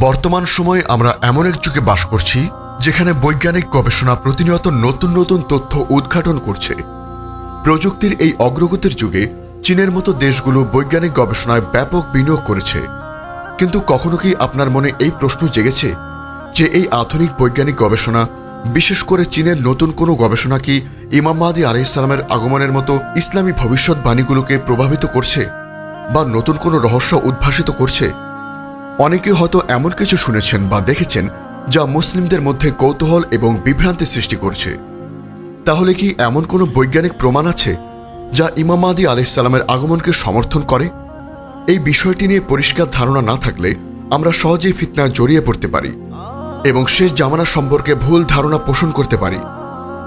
বর্তমান সময়ে আমরা এমন এক যুগে বাস করছি, যেখানে বৈজ্ঞানিক গবেষণা প্রতিনিয়ত নতুন নতুন তথ্য উদ্ঘাটন করছে। প্রযুক্তির এই অগ্রগতির যুগে চীনের মতো দেশগুলো বৈজ্ঞানিক গবেষণায় ব্যাপক বিনিয়োগ করেছে। কিন্তু কখনো কি আপনার মনে এই প্রশ্ন জেগেছে? যে এই আধুনিক বৈজ্ঞানিক গবেষণা, বিশেষ করে চীনের নতুন কোনো গবেষণা কি ইমাম মাহাদি আলাইসালামের আগমনের মতো ইসলামী ভবিষ্যৎবাণীগুলোকে প্রভাবিত করছে? বা নতুন কোনো রহস্য উদ্ভাসিত করছে? অনেকে হয়তো এমন কিছু শুনেছেন বা দেখেছেন যা মুসলিমদের মধ্যে কৌতূহল এবং বিভ্রান্তি সৃষ্টি করছে। তাহলে কি এমন কোনো বৈজ্ঞানিক প্রমাণ আছে যা ইমাম মাহাদি আলাইসালামের আগমনকে সমর্থন করে? এই বিষয়টি নিয়ে পরিষ্কার ধারণা না থাকলে আমরা সহজেই ফিতনায় জড়িয়ে পড়তে পারি এবং শেষ জামানা সম্পর্কে ভুল ধারণা পোষণ করতে পারি।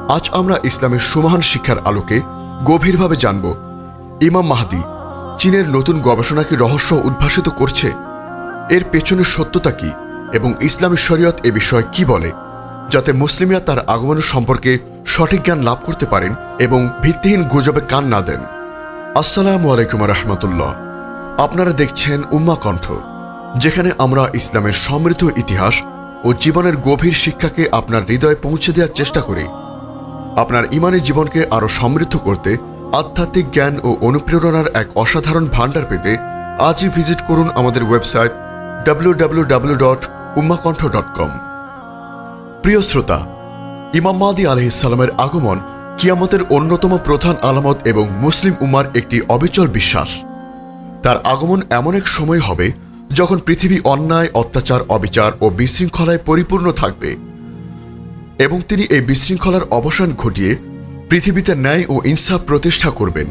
আজ আমরা ইসলামের সুমহান শিক্ষার আলোকে গভীরভাবে জানব, ইমাম মাহাদি চীনের নতুন গবেষণাকে রহস্য উদ্ভাসিত করছে? এর পেছনে সত্যতা কি এবং ইসলামী শরীয়ত এ বিষয়ে কি বলে, যাতে মুসলিমরা তার আগমনের সম্পর্কে সঠিক জ্ঞান লাভ করতে পারেন এবং ভিত্তিহীন গুজবে কান না দেন? আসসালামু আলাইকুম রহমতুল্লাহ। আপনারা দেখছেন উম্মা কণ্ঠ, যেখানে আমরা ইসলামের সমৃদ্ধ ইতিহাস ও জীবনের গভীর শিক্ষাকে আপনার হৃদয়ে পৌঁছে দেওয়ার চেষ্টা করি। আপনার ইমানের জীবনকে আরও সমৃদ্ধ করতে আধ্যাত্মিক জ্ঞান ও অনুপ্রেরণার এক অসাধারণ ভাণ্ডার পেতে আজই ভিজিট করুন আমাদের website W W W dot Ummakantha dot com প্রিয় শ্রোতা, ইমাম মাদি আলহিসাল্লামের আগমন কিয়ামতের অন্যতম প্রধান আলামত এবং মুসলিম উম্মার একটি অবিচল বিশ্বাস। তার আগমন এমন এক সময় হবে যখন পৃথিবী অন্যায়, অত্যাচার, অবিচার ও বিশৃঙ্খলায় পরিপূর্ণ থাকবে এবং তিনি এই বিশৃঙ্খলার অবসান ঘটিয়ে পৃথিবীতে ন্যায় ও ইনসাফ প্রতিষ্ঠা করবেন।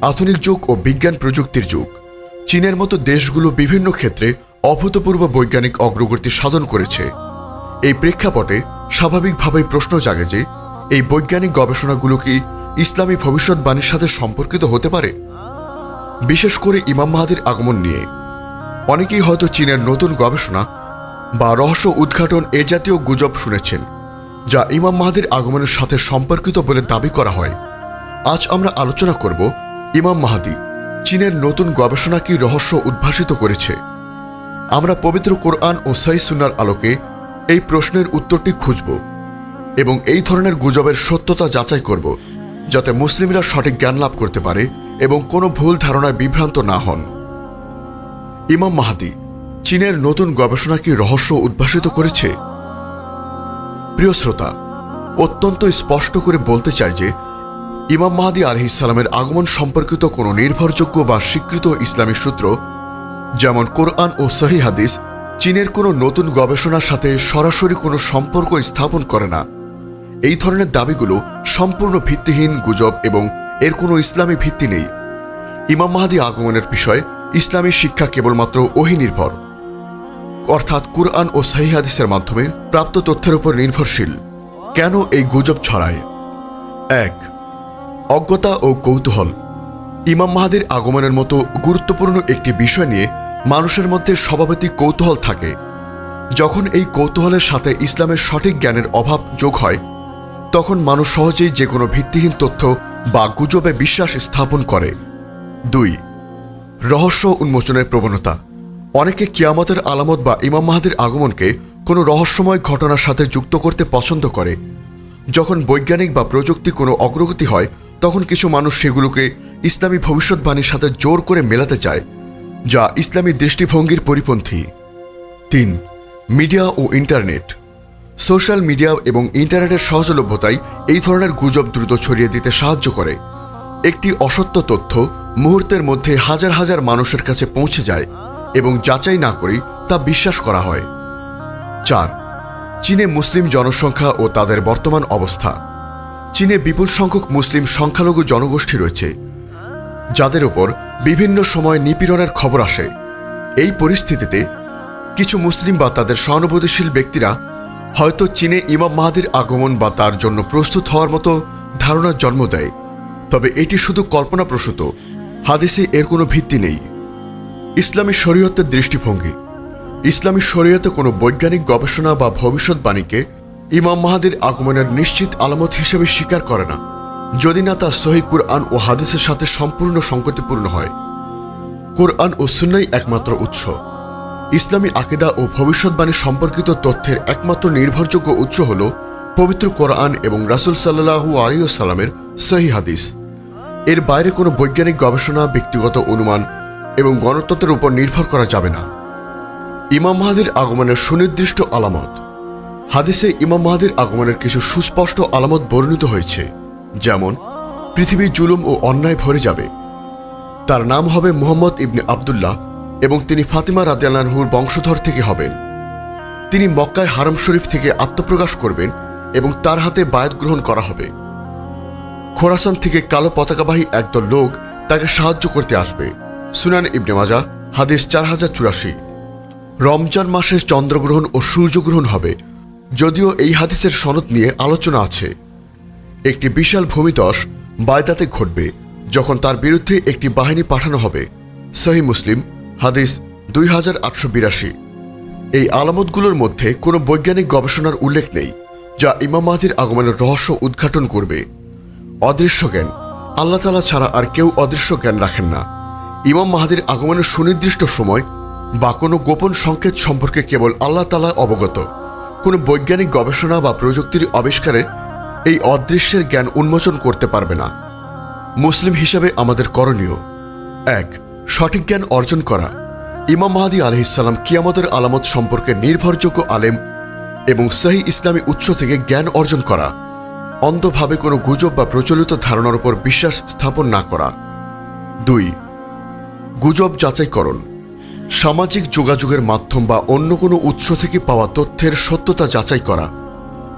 আধুনিক যুগ ও বিজ্ঞান প্রযুক্তির যুগ। চীনের মতো দেশগুলো বিভিন্ন ক্ষেত্রে অভূতপূর্ব বৈজ্ঞানিক অগ্রগতি সাধন করেছে। এই প্রেক্ষাপটে স্বাভাবিকভাবেই প্রশ্ন জাগে যে, এই বৈজ্ঞানিক গবেষণাগুলো কি ইসলামী ভবিষ্যৎবাণীর সাথে সম্পর্কিত হতে পারে? বিশেষ করে ইমাম মাহাদির আগমন নিয়ে। অনেকেই হয়তো চীনের নতুন গবেষণা বা রহস্য উদ্ঘাটন এ জাতীয় গুজব শুনেছেন, যা ইমাম মাহাদির আগমনের সাথে সম্পর্কিত বলে দাবি করা হয়। আজ আমরা আলোচনা করব ইমাম মাহাদি, চীনের নতুন গবেষণা কি রহস্য উদ্ভাসিত করেছে। আমরা পবিত্র কোরআন ও সাই সুনার আলোকে এই প্রশ্নের উত্তরটি খুঁজব এবং এই ধরনের গুজবের সত্যতা যাচাই করব, যাতে মুসলিমরা সঠিক জ্ঞান লাভ করতে পারে এবং কোনো ভুল ধারণায় বিভ্রান্ত না হন। ইমাম মাহাদি, চীনের নতুন গবেষণা কি রহস্য উদ্ভাসিত করেছে? প্রিয় শ্রোতা, অত্যন্ত স্পষ্ট করে বলতে চাই যে, ইমাম মাহাদি আলহিসাল্লামের আগমন সম্পর্কিত কোনো নির্ভরযোগ্য বা স্বীকৃত ইসলামী সূত্র যেমন কোরআন ও সহি হাদিস, চীনের কোনো নতুন গবেষণার সাথে সরাসরি কোনো সম্পর্ক স্থাপন করে না। এই ধরনের দাবিগুলো সম্পূর্ণ ভিত্তিহীন গুজব এবং এর কোনো ইসলামী ভিত্তি নেই। ইমাম মাহাদি আগমনের বিষয়ে ইসলামী শিক্ষা কেবলমাত্র ওহি নির্ভর। অর্থাৎ কুরআন ও সহি হাদিসের মাধ্যমে প্রাপ্ত তথ্যের উপর নির্ভরশীল। কেন এই গুজব ছড়ায়? এক, অজ্ঞতা ও কৌতূহল। ইমাম মাহাদির আগমনের মতো গুরুত্বপূর্ণ একটি বিষয় নিয়ে মানুষের মধ্যে স্বভাবতই কৌতূহল থাকে। যখন এই কৌতূহলের সাথে ইসলামের সঠিক জ্ঞানের অভাব যোগ হয়, তখন মানুষ সহজেই যে কোনো ভিত্তিহীন তথ্য বা গুজবে বিশ্বাস স্থাপন করে। দুই, রহস্য উন্মোচনের প্রবণতা। অনেকে কিয়ামতের আলামত বা ইমাম মাহাদির আগমনকে কোনো রহস্যময় ঘটনার সাথে যুক্ত করতে পছন্দ করে। যখন বৈজ্ঞানিক বা প্রযুক্তি কোনো অগ্রগতি হয়, তখন কিছু মানুষ সেগুলোকে ইসলামী ভবিষ্যৎবাণীর সাথে জোর করে মেলাতে চায়। যা ইসলামী দৃষ্টিভঙ্গির পরিপন্থী। তিন, মিডিয়া ও ইন্টারনেট। সোশ্যাল মিডিয়া এবং ইন্টারনেটের সহজলভ্যতাই এই ধরনের গুজব দ্রুত ছড়িয়ে দিতে সাহায্য করে। একটি অসত্য তথ্য মুহূর্তের মধ্যে হাজার হাজার মানুষের কাছে পৌঁছে যায় এবং যাচাই না করেই তা বিশ্বাস করা হয়। চার, চীনে মুসলিম জনসংখ্যা ও তাদের বর্তমান অবস্থা। চীনে বিপুল সংখ্যক মুসলিম সংখ্যালঘু জনগোষ্ঠী রয়েছে। যাদের ওপর বিভিন্ন সময় নিপীড়নের খবর আসে। এই পরিস্থিতিতে কিছু মুসলিম বা তাদের সহানুভূতিশীল ব্যক্তিরা হয়তো চীনে ইমাম মাহাদির আগমন বা তার জন্য প্রস্তুত হওয়ার মতো ধারণার জন্ম দেয়। তবে এটি শুধু কল্পনাপ্রসূত, হাদিসে এর কোনো ভিত্তি নেই। ইসলামী শরীয়তের দৃষ্টিভঙ্গি। ইসলামী শরীয়তে কোনো বৈজ্ঞানিক গবেষণা বা ভবিষ্যৎবাণীকে ইমাম মাহাদির আগমনের নিশ্চিত আলামত হিসেবে স্বীকার করে না। যদি না তা সহি কুরআন ও হাদিসের সাথে সম্পূর্ণ সংকটিপূর্ণ হয়। কোরআন ও সুন্নাই একমাত্র উৎস। ইসলামী আকিদা ও ভবিষ্যৎবাণী সম্পর্কিত তথ্যের একমাত্র নির্ভরযোগ্য উৎস হল পবিত্র কোরআন এবং রাসুল সাল্লাহু আলিয়াল্লামের সহি হাদিস। এর বাইরে কোনো বৈজ্ঞানিক গবেষণা, ব্যক্তিগত অনুমান এবং গণতন্ত্রের উপর নির্ভর করা যাবে না। ইমাম মাহাদির আগমনের সুনির্দিষ্ট আলামত। হাদিসে ইমাম মাহাদির আগমনের কিছু সুস্পষ্ট আলামত বর্ণিত হয়েছে। যেমন, পৃথিবী জুলুম ও অন্যায় ভরে যাবে। তার নাম হবে মুহম্মদ ইবনে আবদুল্লাহ এবং তিনি ফাতিমা রাদিয়াল্লাহুর বংশধর থেকে হবেন। তিনি মক্কায় হারাম শরীফ থেকে আত্মপ্রকাশ করবেন এবং তার হাতে বায়াত গ্রহণ করা হবে। খোরাসান থেকে কালো পতাকাবাহী একদল লোক তাকে সাহায্য করতে আসবে। সুনান ইবনে মাজা হাদিস চার হাজার চুরাশি। রমজান মাসে চন্দ্রগ্রহণ ও সূর্যগ্রহণ হবে, যদিও এই হাদিসের সনদ নিয়ে আলোচনা আছে। একটি বিশাল ভূমিদশ বায়দাতে ঘটবে, যখন তার বিরুদ্ধে একটি বাহিনী পাঠানো হবে। সহি মুসলিম, হাদিস দুই হাজার আটশো বিরাশি। এই আলামতগুলোর মধ্যে কোনো বৈজ্ঞানিক গবেষণার উল্লেখ নেই, যা ইমাম মাহাদির আগমনের রহস্য উদ্ঘাটন করবে। অদৃশ্য জ্ঞান, আল্লাহ তালা ছাড়া আর কেউ অদৃশ্য জ্ঞান রাখেন না। ইমাম মাহাদির আগমনের সুনির্দিষ্ট সময় বা কোনো গোপন সংকেত সম্পর্কে কেবল আল্লাহ তালা অবগত। কোনো বৈজ্ঞানিক গবেষণা বা প্রযুক্তির আবিষ্কারে এই অদৃশ্যের জ্ঞান উন্মোচন করতে পারবে না। মুসলিম হিসেবে আমাদের করণীয়। এক, সঠিক জ্ঞান অর্জন করা। ইমাম মাহাদি আলহিসাল্লাম কিয়ামতের আলামত সম্পর্কে নির্ভরযোগ্য আলেম এবং সহি ইসলামী উৎস থেকে জ্ঞান অর্জন করা। অন্ধভাবে কোনো গুজব বা প্রচলিত ধারণার উপর বিশ্বাস স্থাপন না করা। দুই, গুজব যাচাইকরণ। সামাজিক যোগাযোগের মাধ্যম বা অন্য কোনো উৎস থেকে পাওয়া তথ্যের সত্যতা যাচাই করা।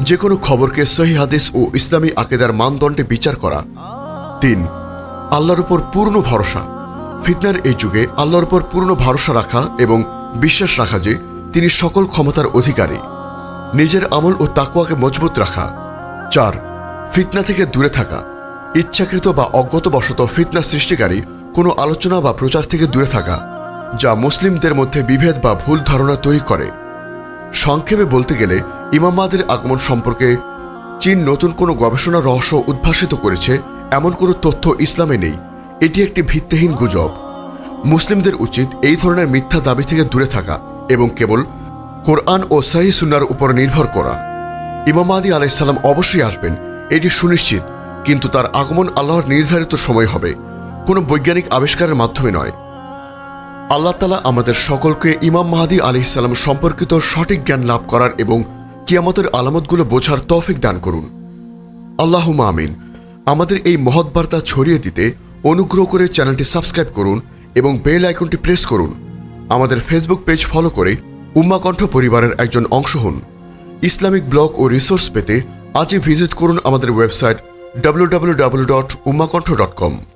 যে কোনো খবরকে সহি হাদিস ও ইসলামী আকেদার মানদণ্ডে বিচার করা। তিন, আল্লাহর উপর পূর্ণ ভরসা। ফিতনার এই যুগে আল্লাহর উপর পূর্ণ ভরসা রাখা এবং বিশ্বাস রাখা যে তিনি সকল ক্ষমতার অধিকারী। নিজের আমল ও তাকুয়াকে মজবুত রাখা। চার, ফিতনা থেকে দূরে থাকা। ইচ্ছাকৃত বা অজ্ঞতবশত ফিতনা সৃষ্টিকারী কোনো আলোচনা বা প্রচার থেকে দূরে থাকা, যা মুসলিমদের মধ্যে বিভেদ বা ভুল ধারণা তৈরি করে। সংক্ষেপে বলতে গেলে ইমামাদের আগমন সম্পর্কে চীন নতুন কোনো গবেষণা রহস্য উদ্ভাসিত করেছে, এমন কোনো তথ্য ইসলামে নেই। এটি একটি ভিত্তিহীন গুজব। মুসলিমদের উচিত এই ধরনের মিথ্যা দাবি থেকে দূরে থাকা এবং কেবল কোরআন ও সাহি সুনার উপর নির্ভর করা। ইমাম আদি আলাইসাল্লাম অবশ্যই আসবেন, এটি সুনিশ্চিত, কিন্তু তার আগমন আল্লাহর নির্ধারিত সময় হবে, কোনো বৈজ্ঞানিক আবিষ্কারের মাধ্যমে নয়। আল্লাহ তালা আমাদের সকলকে ইমাম মাহাদি আলি ইসাল্লাম সম্পর্কিত সঠিক জ্ঞান লাভ করার এবং কিয়ামতের আলামতগুলো বোঝার তফিক দান করুন। আল্লাহ আমিন। আমাদের এই মহৎ বার্তা ছড়িয়ে দিতে অনুগ্রহ করে চ্যানেলটি সাবস্ক্রাইব করুন এবং বেল আইকনটি প্রেস করুন। আমাদের ফেসবুক পেজ ফলো করে উম্মাকণ্ঠ পরিবারের একজন অংশ হন। ইসলামিক ব্লগ ও রিসোর্স পেতে আজই ভিজিট করুন আমাদের ওয়েবসাইট www.ummakontho.com